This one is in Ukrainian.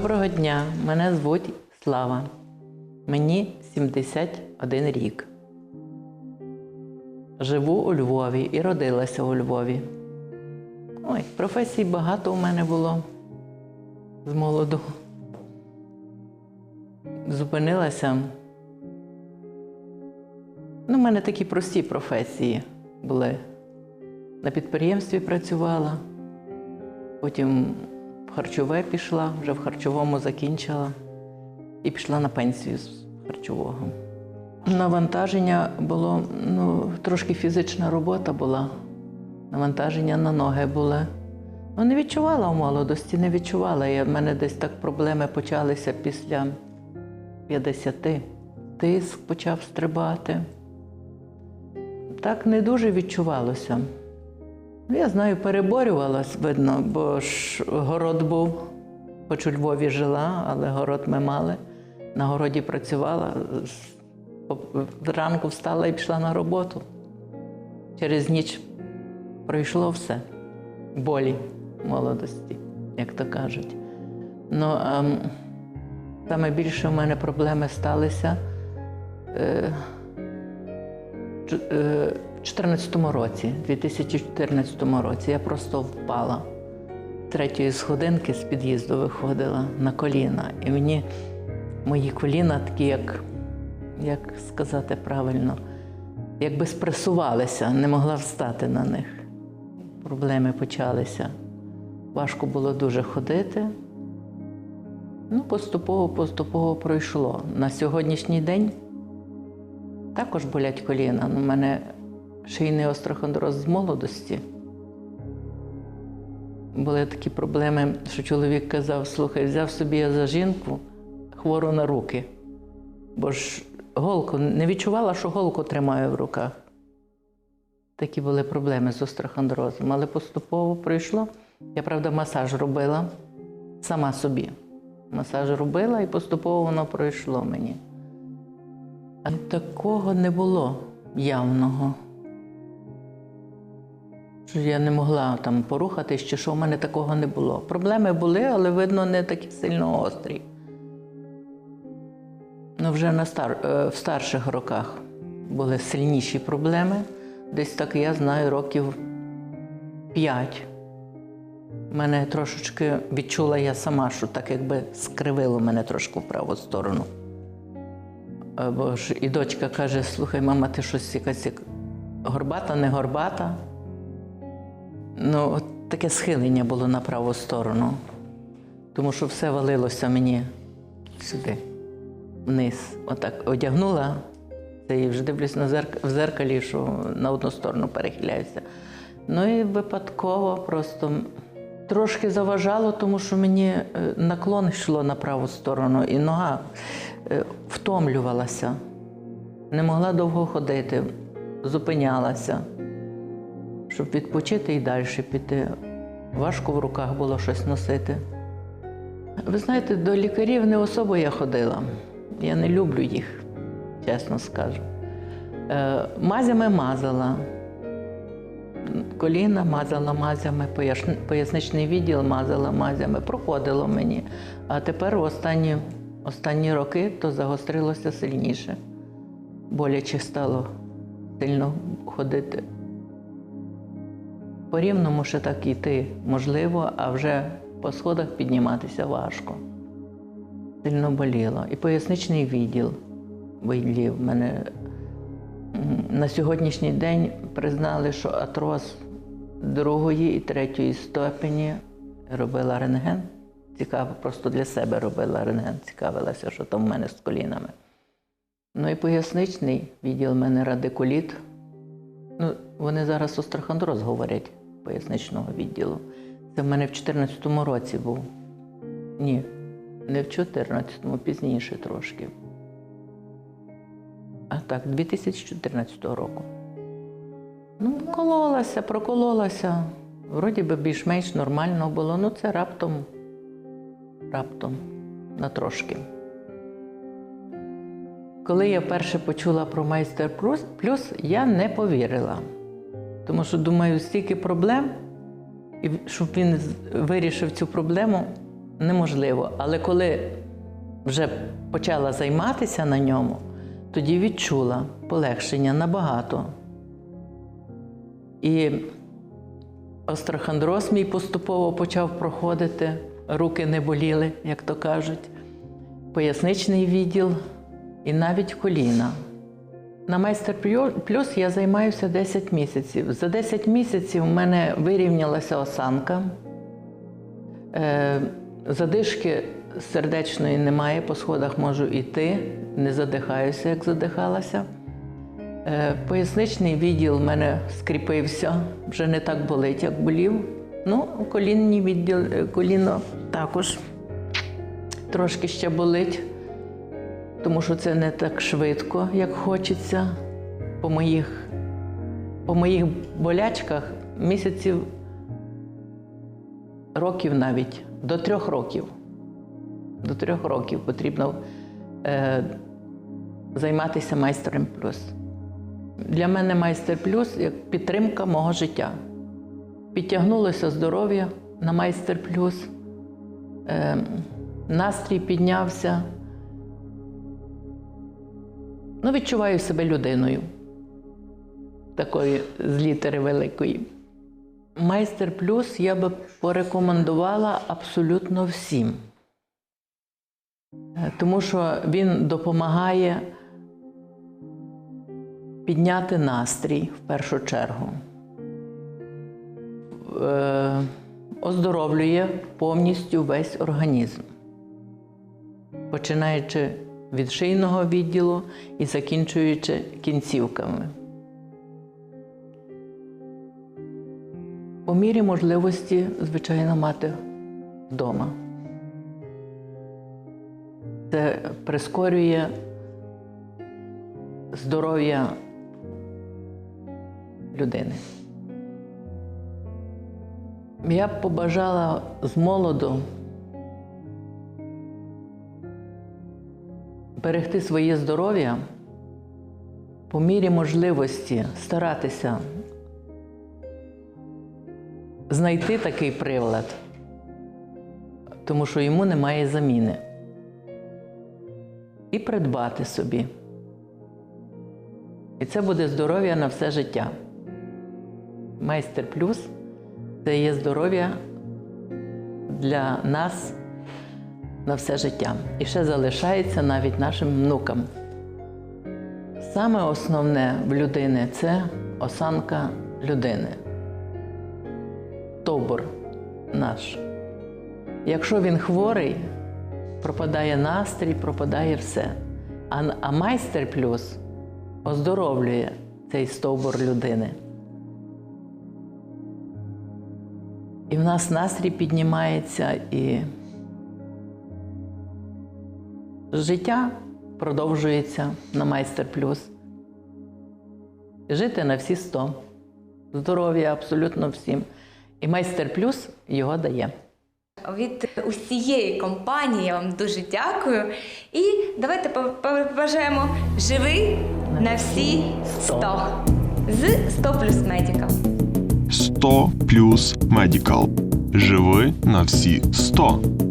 Доброго дня, мене звуть Слава. Мені 71 рік. Живу у Львові і родилася у Львові. Ой, професій багато у мене було з молоду. Зупинилася. Ну, у мене такі прості професії були. На підприємстві працювала, потім харчове пішла, вже в харчовому закінчила і пішла на пенсію з харчового. Навантаження було, ну, трошки фізична робота була, навантаження на ноги були. Ну, не відчувала в молодості, не відчувала. В мене десь так проблеми почалися після 50. Тиск почав стрибати. Так не дуже відчувалося. Ну, Я знаю, переборювалась, видно, бо ж город був, хоч у Львові жила, але город ми мали. На городі працювала, зранку встала і пішла на роботу. Через ніч пройшло все. Болі молодості, як то кажуть. Ну, ем, саме більше в мене проблеми сталися. Е, е, 2014 році, 2014 році, я просто впала. Третьої сходинки з під'їзду виходила на коліна. І мені мої коліна такі, як, як сказати правильно, якби спресувалися, не могла встати на них. Проблеми почалися. Важко було дуже ходити. Ну, поступово, поступово пройшло. На сьогоднішній день також болять коліна. У мене шийний остеохондроз з молодості. Були такі проблеми, що чоловік казав: слухай, взяв собі я за жінку хвору на руки. Бо ж голку не відчувала, що голку тримаю в руках. Такі були проблеми з остеохондрозом. Але поступово пройшло. Я, правда, масаж робила сама собі. Масаж робила і поступово воно пройшло мені. А такого не було явного. Що я не могла там порухатись, чи що в мене такого не було. Проблеми були, але видно, не такі сильно гострі. Ну, вже на стар... е, в старших роках були сильніші проблеми. Десь так я знаю, років п'ять. Мене трошечки відчула я сама, що так якби скривило мене трошки в праву сторону. Бо ж і дочка каже: слухай, мама, ти щось якась як горбата, не горбата. Ну, от таке схилення було на праву сторону, тому що все валилося мені сюди, вниз. Отак одягнула і вже дивлюсь на зерк... в зеркалі, що на одну сторону перехиляюся. Ну і випадково просто трошки заважало, тому що мені е, наклон йшло на праву сторону, і нога е, втомлювалася. Не могла довго ходити, зупинялася щоб відпочити і далі піти. Важко в руках було щось носити. Ви знаєте, до лікарів не особо я ходила. Я не люблю їх, чесно скажу. Е, Мазями мазала. Коліна мазала мазями, поясничний відділ мазала мазями, проходило мені. А тепер останні, останні роки то загострилося сильніше. Боляче стало сильно ходити. По рівному ще так йти можливо, а вже по сходах підніматися важко. Сильно боліло. І поясничний відділ болів. Мене на сьогоднішній день признали, що атроз другої і третьої ступені робила рентген. Цікаво, просто для себе робила рентген, цікавилася, що там в мене з колінами. Ну і поясничний відділ в мене радикуліт. Ну, вони зараз острохондроз говорять поясничного відділу. Це в мене в 2014 році був. Ні, не в 2014-му, пізніше трошки. А так, 2014 року. Ну, кололася, прокололася. Вроді би більш-менш нормально було. Ну, це раптом, раптом, на трошки. Коли я вперше почула про майстер плюс, я не повірила. Тому що думаю, стільки проблем, і щоб він вирішив цю проблему, неможливо. Але коли вже почала займатися на ньому, тоді відчула полегшення набагато. І острохондроз мій поступово почав проходити, руки не боліли, як то кажуть, поясничний відділ і навіть коліна. На майстер плюс я займаюся 10 місяців. За 10 місяців в мене вирівнялася осанка. Е, задишки сердечної немає, по сходах можу йти, не задихаюся, як задихалася. Е, Поясничний відділ в мене скріпився, вже не так болить, як болів. Ну, колінний відділ, е, коліно також трошки ще болить, тому що це не так швидко, як хочеться. По моїх, по моїх болячках місяців років навіть до трьох років. До трьох років потрібно е, займатися майстером плюс. Для мене майстер плюс як підтримка мого життя. Підтягнулося здоров'я на майстер плюс, е, настрій піднявся. Ну, відчуваю себе людиною, такої з літери великої. Майстер плюс я би порекомендувала абсолютно всім, Е, тому що він допомагає підняти настрій в першу чергу, Е, оздоровлює повністю весь організм, починаючи від шийного відділу і закінчуючи кінцівками. По мірі можливості, звичайно, мати вдома. Це прискорює здоров'я людини. Я б побажала з молоду берегти своє здоров'я по мірі можливості старатися знайти такий прилад, тому що йому немає заміни. І придбати собі. І це буде здоров'я на все життя. Майстер плюс це є здоров'я для нас на все життя. І ще залишається навіть нашим внукам. Саме основне в людини це осанка людини. Тобор наш. Якщо він хворий, пропадає настрій, пропадає все. А, а майстер плюс оздоровлює цей стовбур людини. І в нас настрій піднімається, і життя продовжується на майстер плюс. Жити на всі сто. Здоров'я абсолютно всім. І майстер плюс його дає. Від усієї компанії я вам дуже дякую. І давайте побажаємо живи на всі 100 з 100 плюс Medical. 100 плюс Медікал. Живи на всі 100.